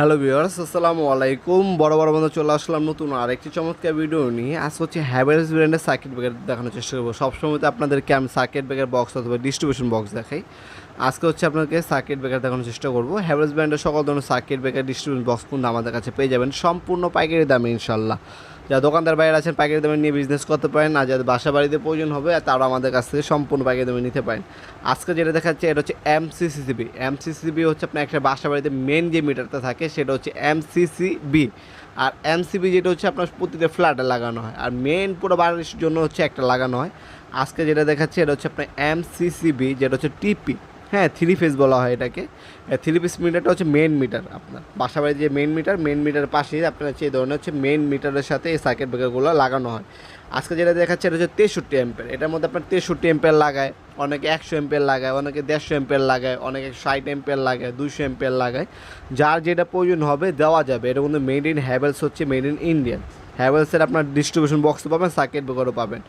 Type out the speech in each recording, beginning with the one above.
Hello viewers আসসালামু আলাইকুম। বড় বড় বন্ধু চলে আসলাম নতুন আরেকটি চমৎকার ভিডিও নিয়ে। আজ হচ্ছে হ্যাভেলস ব্র্যান্ডের সার্কিট ব্রেকার দেখানোর চেষ্টা করব। সবসময় তো আপনাদেরকে আমি সার্কিট ব্রেকার বক্স অথবা ডিস্ট্রিবিউশন বক্স দেখাই। আজকে হচ্ছে আপনাকে সার্কিট ব্রেকার দেখানোর চেষ্টা করব। হ্যাভেলস ব্র্যান্ডের সকল ধরনের সার্কিট ব্রেকার ডিস্ট্রিবিউশন বক্স কিন্তু আমাদের কাছে পেয়ে যাবেন। সম্পূর্ণ পাইকারি দামে ইনশাল্লাহ যারা দোকানদার বাইরে আছেন, পাইকারি দামে নিয়ে বিজনেস করতে পারেন। আর যাদের বাসা বাড়িতে প্রয়োজন হবে, তারা আমাদের কাছ থেকে সম্পূর্ণ পাইকারি দামে নিতে পারেন। আজকে যেটা দেখাচ্ছে, এটা হচ্ছে এমসিসিবি এমসিসিবি হচ্ছে আপনার একটা বাসা বাড়িতে মেন যে মিটারটা থাকে, সেটা হচ্ছে এম এমসিসিবি আর এমসিবি যেটা হচ্ছে আপনার প্রতিটা ফ্ল্যাটে লাগানো হয়। আর মেন পুরো বাড়ির জন্য হচ্ছে একটা লাগানো হয়। আজকে যেটা দেখাচ্ছে, এটা হচ্ছে আপনার এম এমসিসিবি যেটা হচ্ছে টিপি হ্যাঁ থ্রি ফেজ বলা হয় এটাকে। থ্রি পিস মিটারটা হচ্ছে মেন মিটার আপনার। বাসা বাড়ির যে মেন মিটার মেন মিটারের পাশেই আপনার হচ্ছে এই ধরনের হচ্ছে মেন মিটারের সাথে এই সার্কিট ব্রেকারগুলো লাগানো হয়। আজকে যেটা দেখাচ্ছে এটা হচ্ছে তেষট্টি এম্পের এটার মধ্যে আপনার তেষট্টি এম্পের লাগায়, অনেকে একশো এম্পের লাগায়, অনেকে দেড়শো এম্পের লাগায়, অনেকে ষাট এম্পের লাগায় দুশো এম্পের লাগায়। যার যেটা প্রয়োজন হবে দেওয়া যাবে। এটা কিন্তু মেড ইন হ্যাভেলস হচ্ছে মেড ইন ইন্ডিয়ান হ্যাভেলসের আপনার ডিস্ট্রিবিউশন বক্স পাবেন সার্কিট ব্রেকারও পাবেন।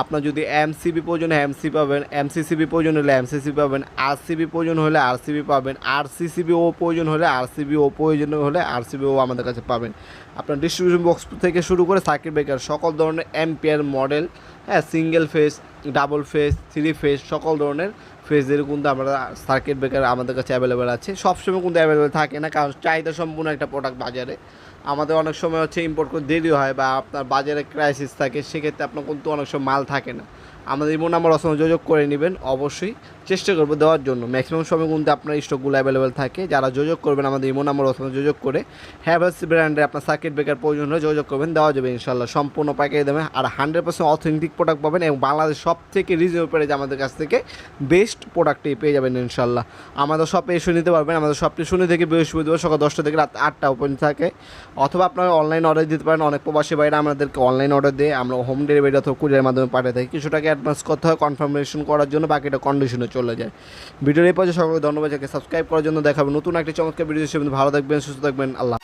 আপনার যদি এমসিবি প্রয়োজন এমসি পাবেন এমসিসিবি প্রয়োজন হলে এমসিসি পাবেন আরসিবি প্রয়োজন হলে আরসিবি পাবেন আরসিসিবি ও প্রয়োজন হলে আরসিবি ও প্রয়োজন হলে আরসিবি ও আমাদের কাছে পাবেন। আপনার ডিস্ট্রিবিউশন বক্স থেকে শুরু করে সার্কিট ব্রেকার সকল ধরনের এম্পিয়ার মডেল হ্যাঁ single phase double phase three phase সকল ধরনের ফেজের কিন্তু আমরা সার্কিট ব্রেকার আমাদের কাছে অ্যাভেলেবেল আছে। সবসময় কিন্তু অ্যাভেলেবেল থাকে না, কারণ চাহিদা সম্পূর্ণ একটা প্রোডাক্ট বাজারে। আমাদের অনেক সময় হচ্ছে ইম্পোর্ট করতে দেরি হয় বা আপনার বাজারে ক্রাইসিস থাকে, সেক্ষেত্রে আপনার কিন্তু অনেক সময় মাল থাকে না। আমাদের ইমো নাম্বার অসংখ্য যোগাযোগ করে নেবেন। অবশ্যই চেষ্টা করব দেওয়ার জন্য। ম্যাক্সিমাম সময় কিন্তু আপনার স্টকগুলো অ্যাভেলেবেল থাকে। যারা যোগাযোগ করবেন আমাদের ইমো নাম্বার অসংখ্য যোগাযোগ করে হ্যাভেলস ব্র্যান্ডে আপনার সার্কিট ব্রেকার প্রয়োজন হলে যোগাযোগ করবেন, দেওয়া যাবে ইনশাল্লাহ সম্পূর্ণ প্যাকেজ দেবেন। আর হান্ড্রেড পার্সেন্ট অথেন্টিক প্রোডাক্ট পাবেন এবং বাংলাদেশ সব থেকে রিজনেবল প্রাইস আমাদের কাছ থেকে বেস্ট প্রোডাক্টই পেয়ে যাবেন ইনশাল্লাহ আমাদের শপে এসে নিতে পারবেন। আমাদের শপটি শনি থেকে বৃহস্পতিবার সকাল দশটা থেকে রাত আটটা ওপেন থাকে। অথবা আপনারা অনলাইন অর্ডার দিতে পারেন। অনেক প্রবাসী বাইরে আমাদেরকে অনলাইন অর্ডার দিয়ে আমরা হোম ডেলিভারি অথবা কুরিয়ার মাধ্যমে পাঠিয়ে থাকি। কিছু টাকা অ্যাডভান্স করতে হয় কনফার্মেশন করার জন্য বাকিটা কন্ডিশনে চলে যায়। ভিডিওর এই পর্যায়ে সকলকে ধন্যবাদ সাবস্ক্রাইব করার জন্য দেখাবে নতুন একটি চমৎকার ভিডিও হিসেবে ভালো থাকবেন, সুস্থ থাকবেন, আল্লাহ